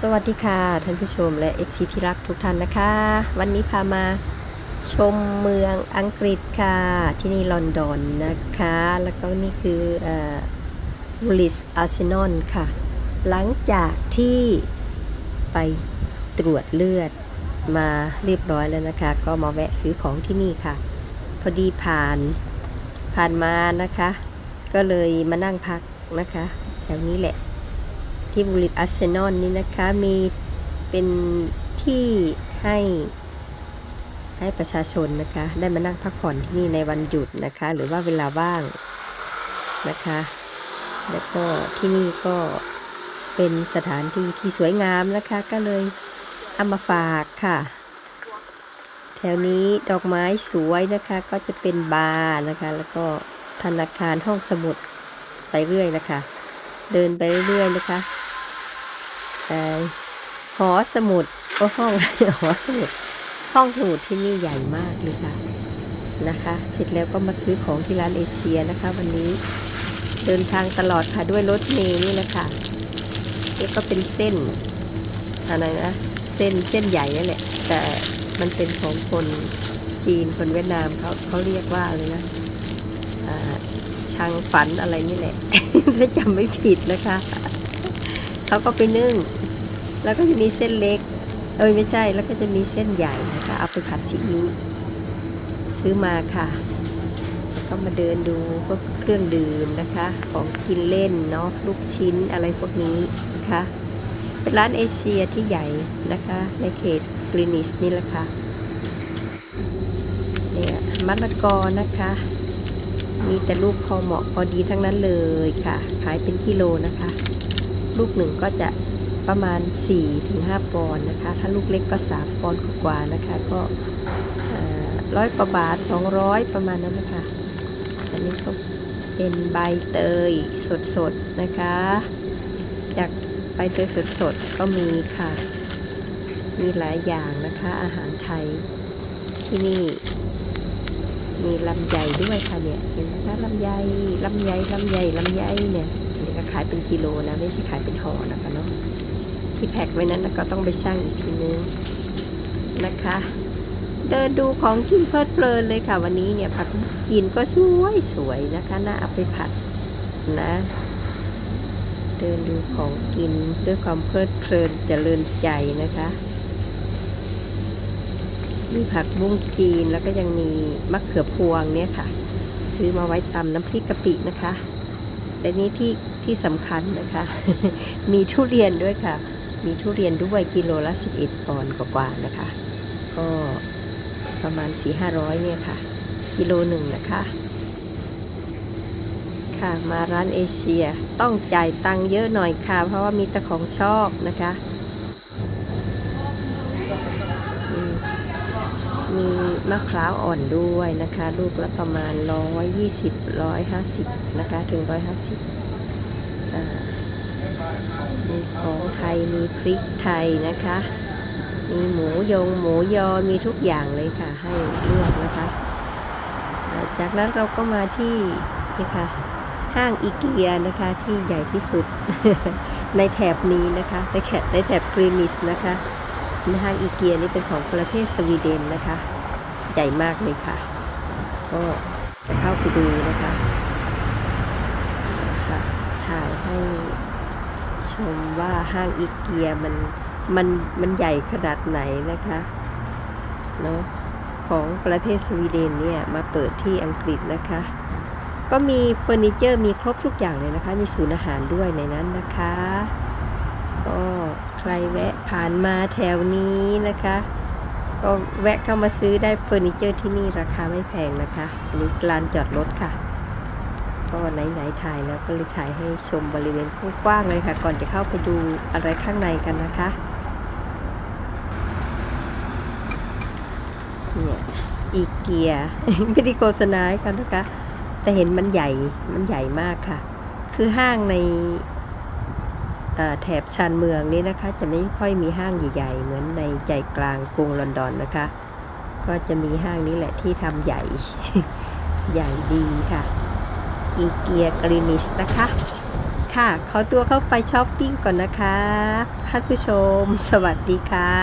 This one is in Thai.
สวัสดีค่ะ ท่านผู้ชมและ FC ที่รักทุกท่านนะคะ วันนี้พามาชมเมืองอังกฤษค่ะ ที่นี่ลอนดอนนะคะ แล้วก็นี่คือวูลิสอาร์เซนอลค่ะ หลังจากที่ไปตรวจเลือดมาเรียบร้อยแล้วนะคะ ก็มาแวะซื้อของที่นี่ค่ะ พอดีผ่านผ่านมานะคะ ก็เลยมานั่งพักนะคะ แถวนี้แหละ ที่บุริตอาร์เซนอลนี่นะคะ มีเป็นที่ให้ให้ประชาชนนะคะ ได้มานั่งพักผ่อนที่นี่ในวันหยุดนะคะ หรือว่าเวลาว่างนะคะ แล้วก็ที่นี่ก็เป็นสถานที่ที่สวยงามนะคะ ก็เลยเอามาฝากค่ะ แถวนี้ดอกไม้สวยนะคะ ก็จะเป็นบาร์นะคะ แล้วก็ธนาคารห้องสมุดไปเรื่อยนะคะ เดินไปเรื่อยนะคะ เอ่อหอสมุดก็ห้องหอสมุด ห้องสมุดที่นี่ใหญ่มากเลยค่ะนะคะ เสร็จแล้วก็มาซื้อของที่ร้านเอเชียนะคะ วันนี้เดินทางตลอดค่ะด้วยรถเมล์นี่แหละค่ะนี่ก็เป็นเส้นอะไรนะ เส้นเส้นใหญ่นั่นแหละ แต่มันเป็นของคนจีนคนเวียดนามเขาเขาเรียกว่าอะไรนะอ่าชังฝันอะไรนี่แหละถ้าจำไม่ผิดนะคะ เขาก็ไปนึ่ง แล้วก็จะมีเส้นเล็ก เอ้ยไม่ใช่ แล้วก็จะมีเส้นใหญ่นะคะเอาไปผัดซีอิ๊วซื้อมาค่ะ ก็มาเดินดูพวกเครื่องดื่มนะคะ ของกินเล่นเนาะลูกชิ้นอะไรพวกนี้นะคะ เป็นร้านเอเชียที่ใหญ่นะคะ ในเขตกรีนิสนี่แหละค่ะเนี่ยมะละกอนะคะมีแต่ลูกพอเหมาะพอดีทั้งนั้นเลยค่ะ ขายเป็นกิโลนะคะ ลูกหนึ่งก็จะประมาณ 4-5 ปอนด์นะคะ ถ้าลูกเล็กก็ 3 ปอนด์กว่านะคะ ก็ร้อยกว่าบาท 200 ประมาณนั้นนะคะ อันนี้ก็เป็นใบเตยสดๆนะคะจากใบเตยสดๆก็มีค่ะ มีหลายอย่างนะคะ อาหารไทยที่นี่มีลำไยด้วยค่ะเนี่ย เห็นไหมคะลำไยลำไยลำไยลำไยเนี่ย ก็ขายเป็นกิโลนะไม่ใช่ขายเป็นห่อนะคะเนาะที่แพ็คไว้นั้นก็ต้องไปชั่งอีกทีนึงนะคะ เดินดูของกินเพลิดเพลินเลยค่ะ วันนี้เนี่ยผักกินก็สวยสวยนะคะน่าเอาไปผัดนะ เดินดูของกินด้วยความเพลิดเพลินเจริญใจนะคะมีผักบุ้งจีนแล้วก็ยังมีมะเขือพวงเนี่ยค่ะ ซื้อมาไว้ตำน้ำพริกกะปินะคะแต่นี้ที่ ที่สำคัญนะคะ มีทุเรียนด้วยค่ะ มีทุเรียนด้วยกิโลละ11ปอนด์กว่าๆนะคะ ก็ประมาณ 4-500 เนี่ยค่ะ กิโลหนึ่งนะคะ ค่ะมาร้านเอเชียต้องจ่ายตังค์เยอะหน่อยค่ะ เพราะว่ามีแต่ของชอบนะคะ มีมะพร้าวอ่อนด้วยนะคะ ลูกละประมาณ 120 150 นะคะ ถึง 150อ่า มีของไทยมีพริกไทยนะคะ มีหมูยงหมูยอมีทุกอย่างเลยค่ะ ให้เลือกนะคะ จากนั้นเราก็มาที่นี่ค่ะห้างอีเกียนะคะที่ใหญ่ที่สุดในแถบนี้นะคะ ในแถบในแถบกรีนิสนะคะห้างอีเกียนี่เป็นของประเทศสวีเดนนะคะ ใหญ่มากเลยค่ะ ก็จะเข้าไปดูนะคะถ่ายให้ ชมว่าห้างอีเกียมันมันมันใหญ่ขนาดไหนนะคะเนาะของประเทศสวีเดนเนี่ยมาเปิดที่อังกฤษนะคะ ก็มีเฟอร์นิเจอร์มีครบทุกอย่างเลยนะคะ มีศูนย์อาหารด้วยในนั้นนะคะ ก็ใครแวะผ่านมาแถวนี้นะคะ ก็แวะเข้ามาซื้อได้เฟอร์นิเจอร์ที่นี่ราคาไม่แพงนะคะอันนี้ลานจอดรถค่ะ ก็ไหนๆถ่ายแล้วก็เลยถ่ายให้ชมบริเวณกว้างๆเลยค่ะ ก่อนจะเข้าไปดูอะไรข้างในกันนะคะเนี่ยอีเกียไม่ได้โฆษณาให้กันนะคะ แต่เห็นมันใหญ่มันใหญ่มากค่ะ คือห้างในแถบชานเมืองนี้นะคะ จะไม่ค่อยมีห้างใหญ่ๆ เหมือนในใจกลางกรุงลอนดอนนะคะ ก็จะมีห้างนี้แหละที่ทำใหญ่ ใหญ่ดีค่ะ อีเกียกรีนิสนะคะ ค่ะ ขอตัวเข้าไปช้อปปิ้งก่อนนะคะท่านผู้ชม สวัสดีค่ะ